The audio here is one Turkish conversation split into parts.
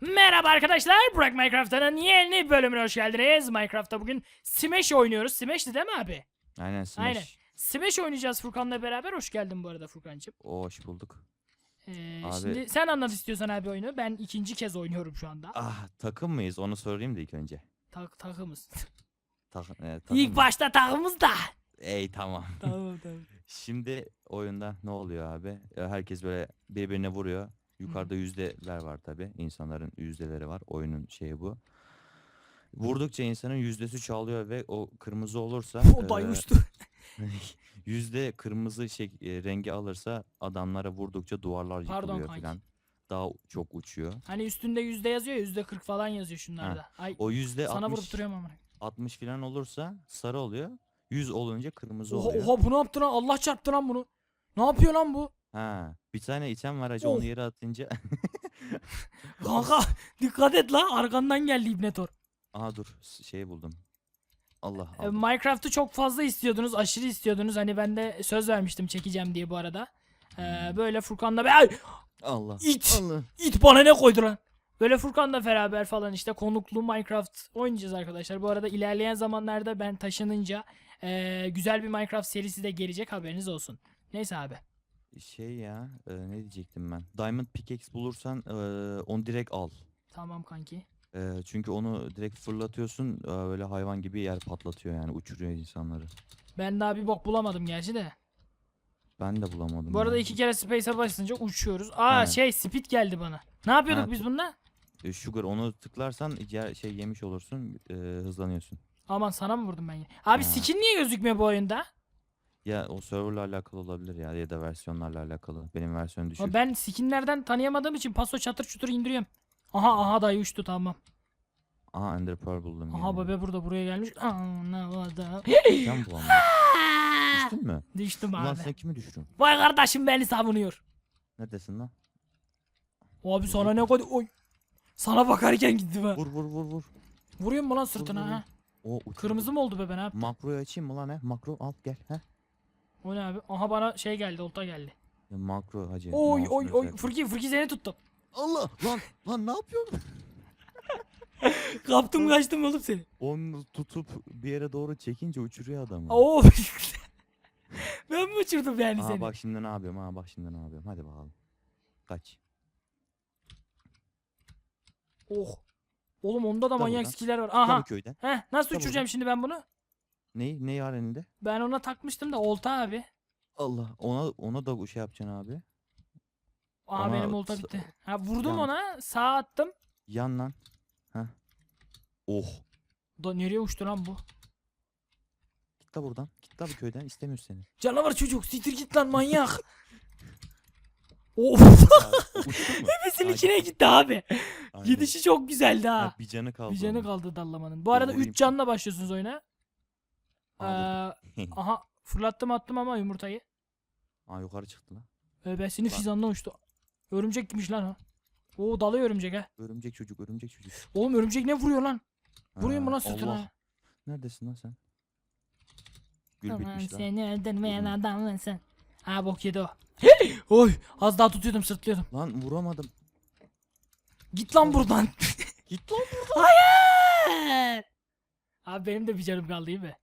Merhaba arkadaşlar, Burak Minecraft'ın yeni bölümüne hoş geldiniz. Minecraft'ta bugün Smash oynuyoruz. Smash'ti değil mi abi? Aynen Smash. Aynen. Smash oynayacağız Furkan'la beraber. Hoş geldin bu arada Furkan'cığım. Hoş bulduk. Ee, Abi- Şimdi sen anlat istiyorsan abi oyunu. Ben ikinci kez oynuyorum şu anda. Ah takım mıyız onu sorayım da ilk önce. Tak takımız. Tak, e, takım İlk mı? başta takımız da. Ey tamam. tamam tamam. Şimdi oyunda ne oluyor abi? Herkes böyle birbirine vuruyor. Yukarıda yüzdeler var tabi. İnsanların yüzdeleri var. Oyunun şeyi bu. Vurdukça insanın yüzdesi çalıyor ve o kırmızı olursa O da uçtu. yüzde kırmızı şey, e, rengi alırsa adamlara vurdukça duvarlar Pardon yıkılıyor kanki. falan. Daha çok uçuyor. Hani üstünde yüzde yazıyor ya yüzde kırk falan yazıyor şunlarda. Ay O yüzde sana 60 vurup duruyorum ama. 60 falan olursa sarı oluyor. 100 olunca kırmızı Oha, oluyor. oha bu ne yaptı lan? Allah çarptı lan bunu. Ne yapıyor lan bu? Ha, bir tane item var hacı onu yere atınca. Kanka dikkat et lan arkandan geldi İbnetor. Aha dur s- şey buldum. Allah E, aldım. Minecraft'ı çok fazla istiyordunuz, aşırı istiyordunuz. Hani ben de söz vermiştim çekeceğim diye bu arada. E, Hmm. böyle Furkan'la be ay, Allah. it Allah. it bana ne koydu lan? Böyle Furkan'la beraber falan işte konuklu Minecraft oynayacağız arkadaşlar. Bu arada ilerleyen zamanlarda ben taşınınca e, güzel bir Minecraft serisi de gelecek haberiniz olsun. Neyse abi. Şey ya e, ne diyecektim ben. Diamond pickaxe bulursan e, onu direkt al. Tamam kanki. E, çünkü onu direkt fırlatıyorsun e, öyle hayvan gibi yer patlatıyor yani uçuruyor insanları. Ben daha bir bok bulamadım gerçi de. Ben de bulamadım. Bu arada ya. iki kere Space'e basınca uçuyoruz. Aa Ha. şey Speed geldi bana. Ne yapıyorduk Ha, biz bununla? E, Sugar onu tıklarsan yer, şey yemiş olursun e, hızlanıyorsun. Aman sana mı vurdum ben yine? Abi Ha. skin niye gözükmüyor bu oyunda? Ya o serverla alakalı olabilir ya ya da versiyonlarla alakalı. Benim versiyon düşük. Ama Ben skinlerden tanıyamadığım için paso çatır çutur indiriyorum. Aha aha dayı uçtu tamam. Aha Ender Pearl buldum. Aha yine. bebe burada buraya gelmiş. Anlamadım. Sen bulamadın. Düştün mü? Düştüm Ulan abi. sen kimi düştün? Vay kardeşim beni savunuyor. Neredesin lan? Abi sana ne koydu? Oy. Sana bakarken gitti be. Vur vur vur vur. Vuruyor mu lan vur, sırtına vur. ha? O uçurdu. Kırmızı mı oldu be ben abi? Makroyu açayım mı lan he? Makro al gel he. O ne abi? Aha bana şey geldi olta geldi. Ya makro hacı. Oy mouse'un oy oy. özelliği. Fırki fırki seni tuttum. Allah lan lan ne yapıyorsun? Kaptım kaçtım oğlum seni. Onu tutup bir yere doğru çekince uçuruyor adamı. Oo. ben mi uçurdum yani Aa seni? bak şimdi ne yapıyorum ha bak şimdi ne yapıyorum. Hadi bakalım. Kaç. Oh. Oğlum onda da Tabii manyak lan. skiller var. Aha. Aha. köyden. Heh, nasıl Tabii uçuracağım şimdi ben bunu? Ne ne var elinde? Ben ona takmıştım da olta abi. Allah ona ona da şey yapacaksın abi. Aa Ona benim olta bitti. Ha vurdum yan- ona sağ attım. Yan lan. Heh. Oh. Da nereye uçtu lan bu? Git la buradan. Git la bu köyden. İstemiyoruz seni. Canavar çocuk siktir git lan manyak. of Ya, Uçtun mu? hepsinin Ay, içine gitti abi. aynen. Gidişi çok güzeldi ha. Ha, bir canı kaldı. Bir canı onun. kaldı dallamanın. Bu arada vurayım. 3 canla başlıyorsunuz oyuna. Ee, Aa, aha fırlattım attım ama yumurtayı. Aa yukarı çıktı lan. Öbesini Lan. fizanla uçtu. Örümcek gibiymiş lan o. Oo dalıyor örümcek ha. Örümcek çocuk, örümcek çocuk. Oğlum örümcek ne vuruyor lan? Vuruyor mu lan sırtına? Neredesin lan sen? Gül Aman bitmiş lan. seni öldürmeyen Vurma. adamsın sen. Ha bok yedi o. Oy az daha tutuyordum sırtlıyordum. Lan vuramadım. Git lan buradan. Git lan. Hayır. Abi benim de bir canım kaldı iyi mi?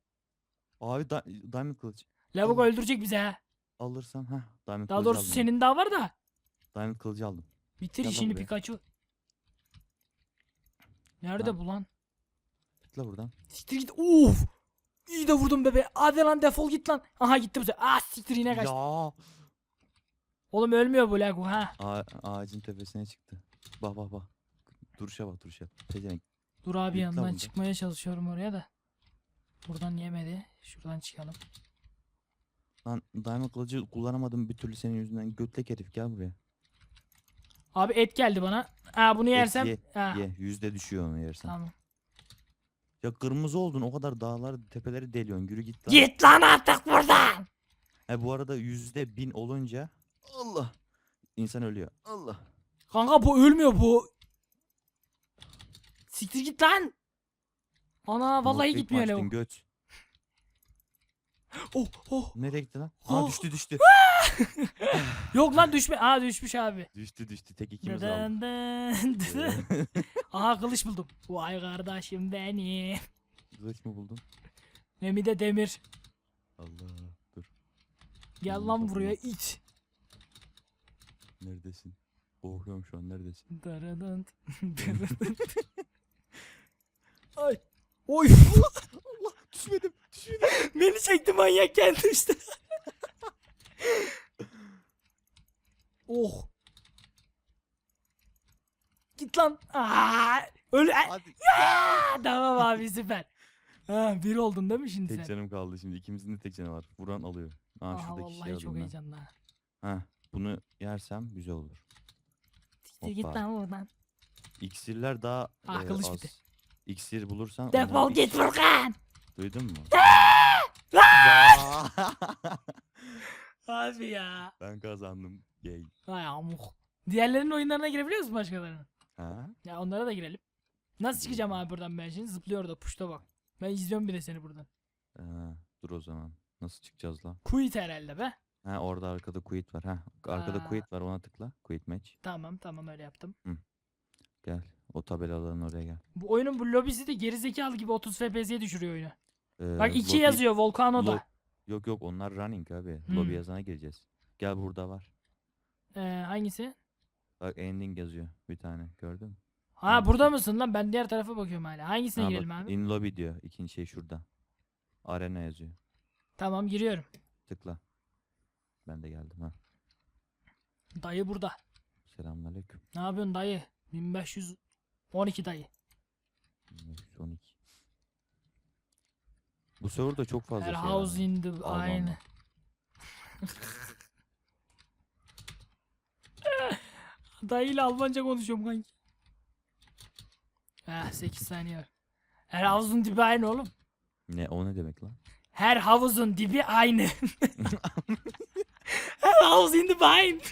Abi da diamond kılıç. Lavuk Allah. öldürecek bizi ha. Alırsan ha diamond Daha kılıcı doğrusu aldım. senin daha var da. Diamond kılıcı aldım. Bitir Gel lan işini buraya. Pikachu. Nerede Lan. bu lan? Git la buradan. Siktir git. Uf. İyi de vurdum bebe. Hadi lan defol git lan. Aha gitti bu sefer. Ah siktir yine kaçtı. Ya. Oğlum ölmüyor bu lag bu ha. A ağacın tepesine çıktı. Bak bak bak. Duruşa bak duruşa. Pezevenk. Dur abi Git lan buradan. çıkmaya çalışıyorum oraya da. Buradan yemedi. Şuradan çıkalım. Lan diamond kılıcı kullanamadım bir türlü senin yüzünden. Götlek herif gel buraya. Abi et geldi bana. Ha bunu yersem. ye, ha. Ye yüzde düşüyor onu yersen. Tamam. Ya kırmızı oldun o kadar dağlar tepeleri deliyorsun. Yürü git lan. Git lan artık buradan. He bu arada yüzde bin olunca Allah insan ölüyor. Allah. Kanka bu ölmüyor bu. Siktir git lan. Ana vallahi Northgate gitmiyor lavuk. Göt. Oh oh. Nereye gitti lan? Oh. Aa düştü düştü. Yok lan düşme. Aa düşmüş abi. düştü düştü tek ikimiz aldık. Dın dın dın. Aha kılıç buldum. Vay kardeşim beni. Kılıç mı buldun? Memi de demir. Allah dur. Gel lan buraya it. Neredesin? Korkuyorum şu an neredesin? Dırıdınt, dırıdınt. Ay. Oy. Allah düşmedim düşmedim. Beni çekti manyak kendi işte. oh. Git lan. Aa, öyle. Hadi. Aa, tamam abi süper. Ha, bir oldun değil mi şimdi Tek sen? canım kaldı şimdi. İkimizin de tek canı var. Vuran alıyor. Aa Aha şuradaki vallahi şey çok ben. heyecanlı. ha. Bunu yersem güzel olur. Siktir git Hoppa. lan buradan. İksirler daha Ah, e, az. bitti. İksir bulursan Defol git iksir- Furkan. Duydun mu? Abi ya. ben kazandım. Yay. Ay amuk. Diğerlerinin oyunlarına girebiliyor musun başkalarının? Ha? Ya onlara da girelim. Nasıl çıkacağım abi buradan ben şimdi? Zıplıyor da puşta bak. Ben izliyorum bir de seni buradan. Ha, dur o zaman. Nasıl çıkacağız lan? Quit herhalde be. Ha orada arkada quit var. Ha arkada quit var ona tıkla. Quit match. Tamam tamam öyle yaptım. Gel. O tabelaların oraya gel. Bu oyunun bu lobisi de gerizekalı gibi 30 FPS'ye düşürüyor oyunu. Ee, Bak 2 lobby- yazıyor Volcano'da. lo- Yok yok onlar running abi. Hmm. Lobby yazana gireceğiz. Gel burada var. Ee, hangisi? Bak ending yazıyor bir tane. Gördün mü? Ha Hangisi? burada mısın lan? Ben diğer tarafa bakıyorum hala. Hangisine Ha, girelim bak, abi? In lobby diyor. İkinci şey şurada. Arena yazıyor. Tamam giriyorum. Tıkla. Ben de geldim ha. Dayı burada. Selamünaleyküm. Ne yapıyorsun dayı? 1512 dayı. 12. Bu serverda çok fazla Her şey house in the Allah aynı. Dayıyla Almanca konuşuyorum kanki. Ah 8 saniye var. Her havuzun dibi aynı oğlum. Ne o ne demek lan? Her havuzun dibi aynı. Her havuzun dibi aynı.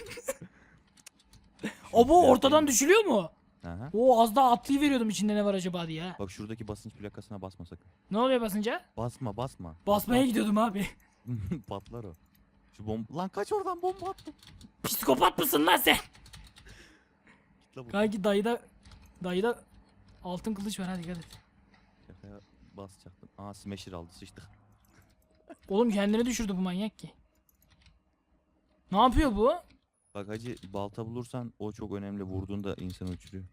O bu ortadan düşülüyor mu? Aha. O az daha atlayıveriyordum içinde ne var acaba diye. ha. Bak şuradaki basınç plakasına basma sakın. Ne oluyor basınca? Basma basma. Basmaya gidiyordum abi. Patlar o. Şu bomba... Lan kaç oradan bomba attı. Psikopat mısın lan sen? Git la bu. Kanki dayıda dayıda altın kılıç var hadi dikkat et. Şakaya basacaktım. Aa smasher aldı sıçtık. Oğlum kendini düşürdü bu manyak ki. Ne yapıyor bu? Bak hacı balta bulursan o çok önemli. Vurduğunda insanı uçuruyor.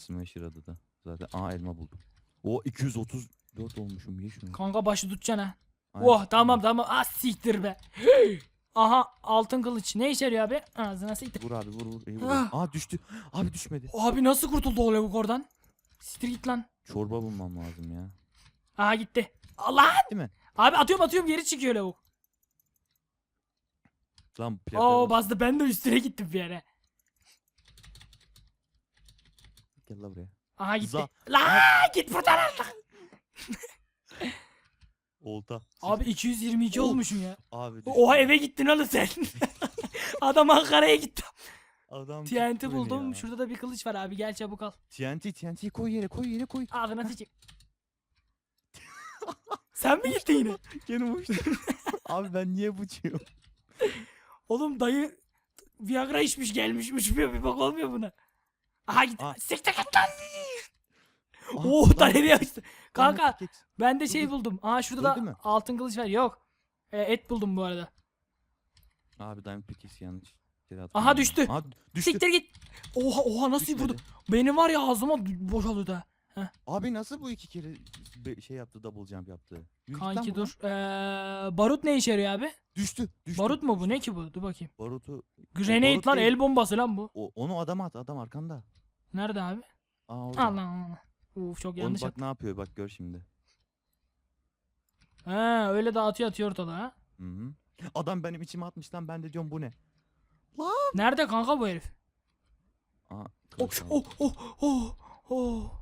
Smasher adı da. Zaten aa elma buldum. O 234 olmuşum ye şunu. Kanka başı tutacaksın ha. Aynen. Oh tamam tamam. Ah siktir be. Aha altın kılıç. Ne işe yarıyor abi? Ağzına siktir. Vur abi vur vur. İyi vur. Ah. Aa düştü. Abi düşmedi. Abi nasıl kurtuldu o lavuk oradan? Siktir git lan. Çorba bulmam lazım ya. Aha gitti. Allah! Değil mi? Abi atıyorum atıyorum geri çıkıyor lavuk. Lan plakaya Oo bas. bastı ben de üstüne gittim bir yere. Gel la buraya. Aha gitti. Za- La git buradan artık. Olta. Abi 222 Oh. olmuşum ya. Abi düştü. Oha eve gittin oğlum sen. Adam Ankara'ya gitti. Adam TNT tuttu beni buldum. ya. Şurada da bir kılıç var abi. Gel çabuk al. TNT TNT koy yere koy yere koy. Ağzına sıçayım. Sen mi gittin yine? Gene uçtu. Abi ben niye bıçıyorum? Oğlum dayı Viagra içmiş gelmiş uçmuyor bir bak olmuyor buna. Aha git. Aa. Siktir git lan. Oh dayı bir açtı. Kanka ben de şey buldum. Aa şurada Öldü da mü? altın kılıç var. Yok. E, et buldum bu arada. Abi Diamond Pickaxe yanlış. yere attım Aha, düştü. Aha düştü. Siktir git. Oha oha nasıl Düşmedi. vurdu? Benim var ya ağzıma boşalıyor da. Abi nasıl bu iki kere be- şey yaptı double jump yaptı? Lan Kanki dur. Ee, barut ne işe yarıyor abi? Düştü. düştü. Barut mu bu? Ne ki bu? Dur bakayım. Barutu. Grenade barut lan değil. el bombası lan bu. O, onu adama at adam arkanda. Nerede abi? Aa orada. Allah Allah. Uf çok Onu yanlış bak attım. ne yapıyor bak gör şimdi. Ha öyle dağıtıyor atıyor ortalığı ha. Hı hı. Adam benim içime atmış lan ben de diyorum bu ne? Nerede kanka bu herif? Aa Oh kılıç aldı. oh oh oh oh.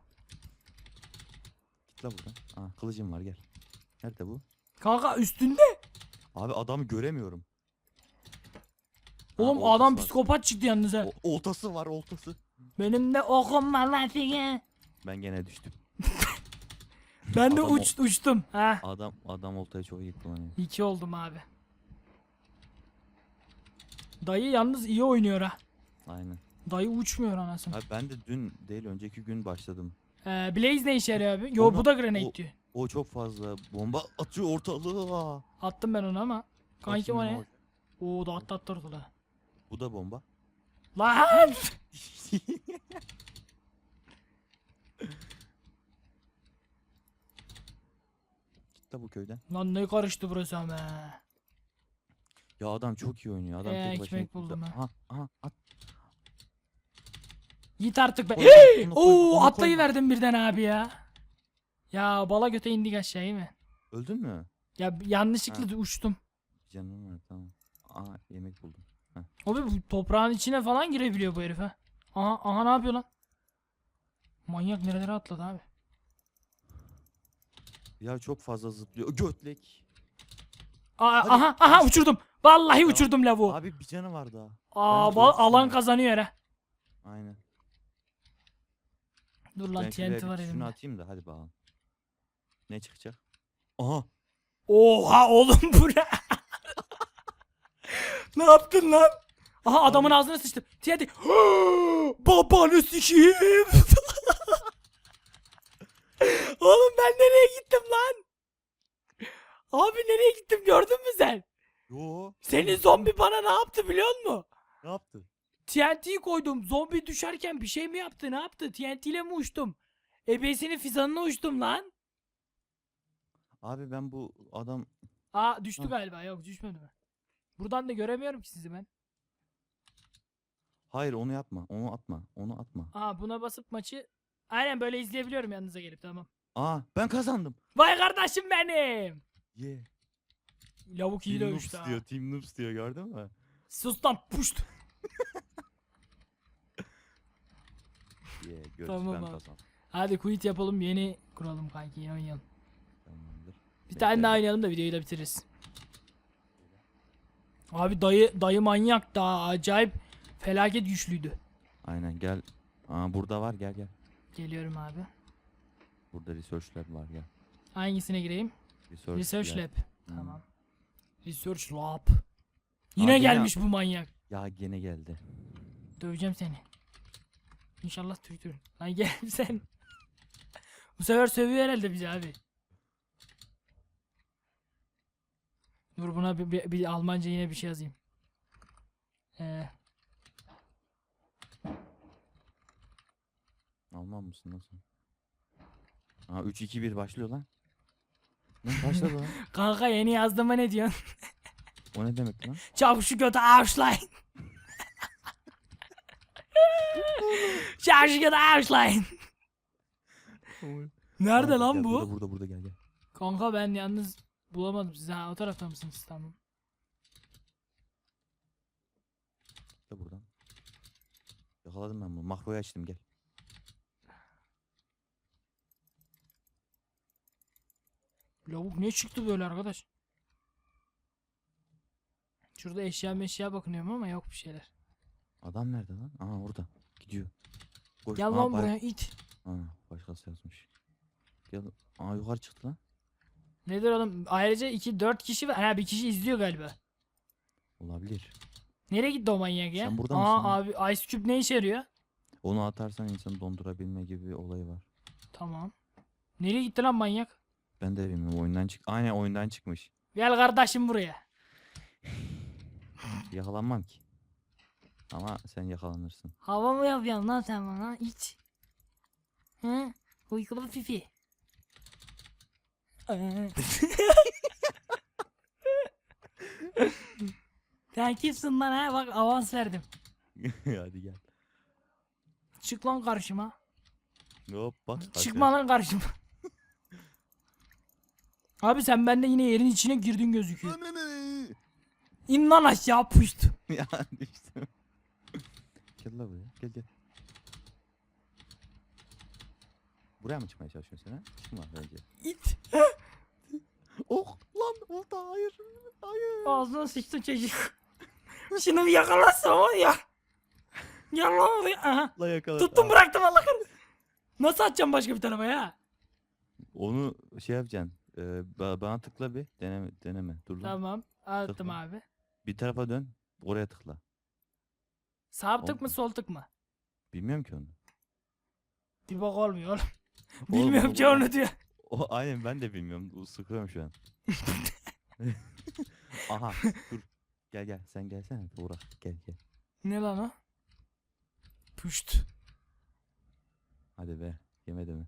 Git la buradan. Aa kılıcım var gel. Nerede bu? Kanka üstünde. Abi adamı göremiyorum. Oğlum oltası adam var. psikopat çıktı yalnız ha. O, oltası var oltası. Benim de okum var lan. Ben gene düştüm. Ben de Adam uç, uçtum. Ha. Adam adam oltayı çok iyi kullanıyor. İki oldum abi. Dayı yalnız iyi oynuyor ha. Aynen. Dayı uçmuyor anasını. Abi ben de dün değil önceki gün başladım. Ee, Blaze ne işe yarıyor abi? Yo Onu- bu da grenade o- diyor. O çok fazla bomba atıyor ortalığa. Attım ben onu ama. Kanki o Bakayım ne? Oo da atlattı ortalığı. Bu da bomba. Lan! Git de bu köyden. Lan ne karıştı burası ama. Ya adam çok iyi oynuyor. Adam Ee, tek başına ekmek buldum ha. Aha, aha, at. Git artık be. Koy, Hey! onu koy, Oo onu atlayı koyma. verdim birden abi ya. Ya bala göte indik aşağıya mı? Öldün mü? Ya yanlışlıkla uçtum. Canım var tamam. Aa yemek buldum. Abi bu toprağın içine falan girebiliyor bu herif ha. Aha aha ne yapıyor lan? Manyak nerelere atladı abi. Ya çok fazla zıplıyor. Götlek. Aa, Hadi. aha aha uçurdum. Vallahi uçurdum lavuğu. Abi bir canı var daha. Aa ben alan kazanıyor ha. Aynen. Dur lan ben şuraya TNT bir var şunu elimde. atayım da hadi bakalım. Ne çıkacak? Aha. Oha oğlum bu ne? ne yaptın lan? Aha adamın ağzına sıçtı. TNT. Babanı sikeyim. oğlum ben nereye gittim lan? Abi nereye gittim gördün mü sen? Yo. Senin zombi bana ne yaptı biliyor musun? Ne yaptı? TNT'yi koydum. Zombi düşerken bir şey mi yaptı? Ne yaptı? TNT ile mi uçtum? Ebesinin fizanına uçtum lan. Abi ben bu adam Aa düştü Hı. galiba. Yok düşmedi mi? Buradan da göremiyorum ki sizi ben. Hayır onu yapma. Onu atma. Onu atma. Aa buna basıp maçı aynen böyle izleyebiliyorum yanınıza gelip tamam. Aa ben kazandım. Vay kardeşim benim. Ye. Lavuk iyi Team dövüştü Noobs ha. diyor. Team Noobs diyor gördün mü? Sus lan puşt. Ye görürsün Tamam abi. Hadi quit yapalım yeni kuralım kanki yeni oynayalım. Tamamdır. Bir tane daha oynayalım da videoyu da bitiririz. Abi dayı dayı manyak da acayip felaket güçlüydü. Aynen gel. Aa burada var gel gel. Geliyorum abi. Burada research lab var gel. Hangisine gireyim? Research, Research lab. Hmm. Tamam. Research Lab. Yine Abi ne gelmiş bu manyak. Ya gene geldi. Döveceğim seni. İnşallah Türktür. Lan gel sen. bu sefer sövüyor herhalde bizi abi. Dur buna bir, bir, bir Almanca yine bir şey yazayım. Ee, Alman mısın nasıl? Aa 3 2 1 başlıyor lan. Lan başladı lan. kanka yeni yazdığıma ne diyorsun? O ne demek lan? Çabuk şu götü avşlayın. Çabuk şu götü avşlayın. Nerede Aa, lan gel, bu? Burada burada burada gel gel. Kanka ben yalnız bulamadım sizi. Ha, o tarafta mısınız? Tamam. Gel buradan. Yakaladım ben bunu. Makroyu açtım gel. Lavuk ne çıktı böyle arkadaş? Şurada eşya meşya bakınıyorum ama yok bir şeyler. Adam nerede lan? Aa orada. Gidiyor. Koş. Gel Aa, lan bay- buraya it. Aa, başkası yazmış. Gel. Aa yukarı çıktı lan. Nedir oğlum? Ayrıca 2 4 kişi var. Ha bir kişi izliyor galiba. Olabilir. Nereye gitti o manyak ya? Sen burada Aa mısın lan? abi Ice Cube ne işe yarıyor? Onu atarsan insanı dondurabilme gibi bir olayı var. Tamam. Nereye gitti lan manyak? Ben de bilmiyorum oyundan çık. Aynen oyundan çıkmış. Gel kardeşim buraya. Yakalanmam ki. Ama sen yakalanırsın. Hava mı yapıyorsun lan sen bana? İç. He? Uykulu pipi. Sen kimsin lan ha? Bak avans verdim. Hadi gel. Çık lan karşıma. Hop bak. Çıkma lan karşıma. Abi sen bende yine yerin içine girdin gözüküyor. İn lan aşağı puşt. ya düştüm. Gel lan buraya. Gel gel. Buraya mı çıkmaya çalışıyorsun sen ha? Çıkma bence. İt. Oh lan olta hayır. Hayır. Ağzına sıçtı çocuk. Şunu bir yakalasam var ya. Gel lan buraya. Aha. La yakala. Tuttum Aa, bıraktım Allah kahretsin. Nasıl atacağım başka bir tarafa ya? Onu şey yapacaksın. e, ba- bana tıkla bir. Deneme. deneme. Dur lan. Tamam. Attım Tıkla. abi. Bir tarafa dön. Oraya tıkla. Sağ tık mı sol tık mı? Bilmiyorum ki onu. Bir olmuyor oğlum. Oğlum, Bilmiyorum ki onu diyor. O aynen ben de bilmiyorum. Bu Sıkıyorum şu an. Aha dur. Gel gel sen gelsene Buğra. Gel gel. Ne lan o? Püşt. Hadi be. Yemedi mi?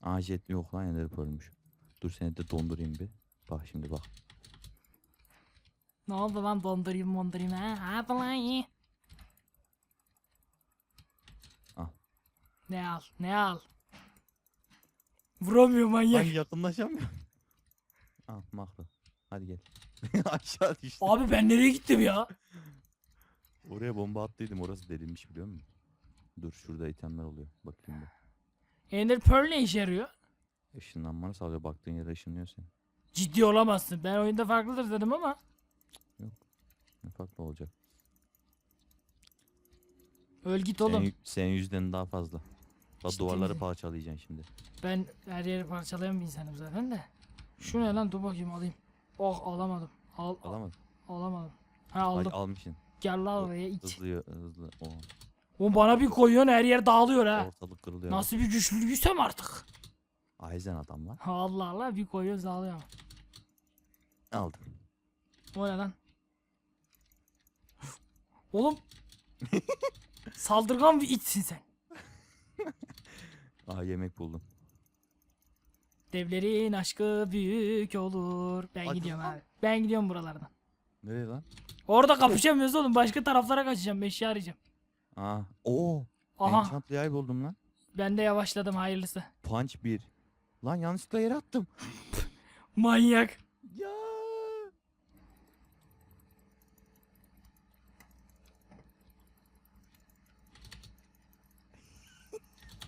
Aa jet mi yok lan Ender ölmüş. Dur seni de dondurayım bir. Bak şimdi bak. Ne oldu lan dondurayım mondurayım ha? Hadi lan iyi. Al. Ne al ne al. Vuramıyor Ben manyak. yakınlaşamıyorum. Al makro. Hadi gel. Aşağı düştü. Abi ben nereye gittim ya? Oraya bomba attıydım orası delinmiş biliyor musun? Dur şurada itemler oluyor. Bakayım bir. Ender Pearl ne işe yarıyor? Işınlanmanı sağlıyor. Baktığın yere ışınlıyor seni. Ciddi olamazsın. Ben oyunda farklıdır dedim ama. Ne farklı olacak? Öl git Senin, oğlum. yü- senin yüzden daha fazla. Bak Ciddi duvarları misin? parçalayacaksın şimdi. Ben her yeri parçalayan bir insanım zaten de. Şu ne lan dur bakayım alayım. Oh alamadım. Al, al Alamadın. alamadım. Ha aldım. almışsın. Gel lan oraya iç. Hızlı hızlı. O O bana bir koyuyorsun her yer dağılıyor ha. ortalık kırılıyor. Nasıl bir güçlüysem artık. Aizen adam lan. Allah Allah bir koyuyoruz dağılıyor. Aldım. O ne lan? Oğlum. Saldırgan bir içsin sen. Aa yemek buldum. Devlerin aşkı büyük olur. Ben Hadi gidiyorum lan. abi. Ben gidiyorum buralardan. Nereye lan? Orada kapışamıyoruz oğlum. Başka taraflara kaçacağım. Eşya arayacağım. Aa. Oo. Aha. Enchant yay buldum lan. Ben de yavaşladım hayırlısı. Punch 1. Lan yanlışlıkla yere attım. Manyak. Ya.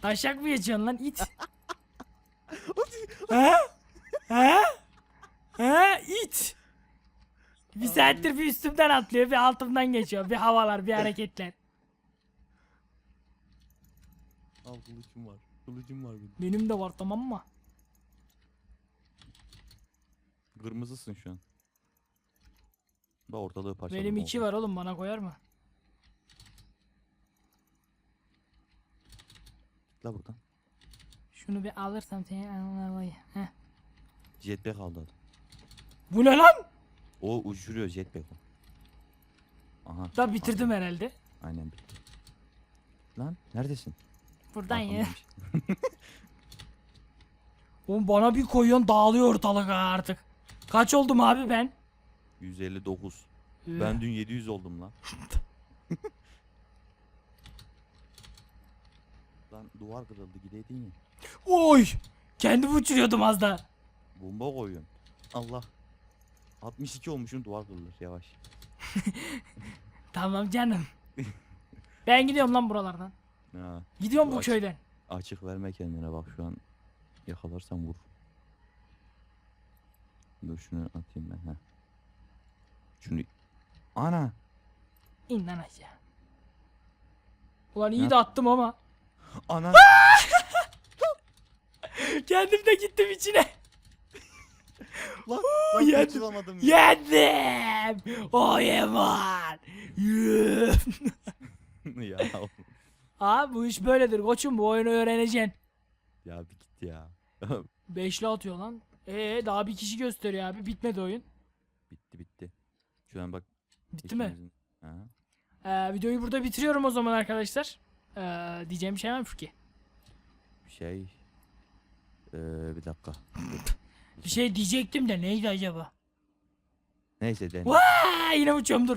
Taşak mı geçiyorsun lan it? ha? Ha? Ha? İt. Bir saattir bir üstümden atlıyor, bir altımdan geçiyor. Bir havalar, bir hareketler. Al kılıcım var. Kılıcım var benim. Benim de var tamam mı? Kırmızısın şu an. Bak ortalığı parçaladım. Benim iki var oğlum bana koyar mı? La buradan. Şunu bir alırsam seni anlamayı. Heh. Jetpack aldı adam. Bu ne lan? O uçuruyor jetpack o. Aha. Da bitirdim herhalde. Aynen bitti. Lan neredesin? Buradan ya. Oğlum bana bir koyuyorsun dağılıyor ortalık ha artık. Kaç oldum abi ben? 159. Üh. Ben dün 700 oldum lan. lan duvar kırıldı gideydin ya. Oy! Kendimi uçuruyordum az daha. Bomba koyuyorsun. Allah. 62 olmuşum duvar kırılır yavaş. Tamam canım. ben gidiyorum lan buralardan. Ha, Gidiyorum bu Yavaş. köyden. açık verme kendine bak şu an yakalarsan vur. Dur şunu atayım ben ha. Şunu Ana İn lan aşağı. Ulan iyi Ne de attım ama. Ana Kendim de gittim içine. lan, Oo, lan yedim. kaçıramadım ya. Yendim. O ya Abi bu iş böyledir koçum bu oyunu öğreneceksin. ya bir git ya. Beşli atıyor lan. Ee daha bir kişi gösteriyor abi. Bitmedi oyun. bitti bitti. Şu an bak Bitti mi? ikimizin- Ha. Ee, videoyu burada bitiriyorum o zaman arkadaşlar. Ee, diyeceğim bir şey var mı Furki? Şey ee, bir dakika. Bir şey diyecektim de neydi acaba? Neyse den. Vaa yine uçuyorum dur.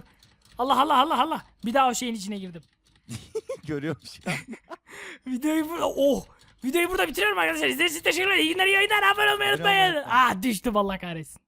Allah Allah Allah Allah. Bir daha o şeyin içine girdim. Görüyorum şu an. Videoyu burada oh. Videoyu burada bitiriyorum arkadaşlar. İzlediğiniz için teşekkürler. İyi günler, iyi oyunlar. Abone olmayı unutmayın. Ah düştüm Allah kahretsin.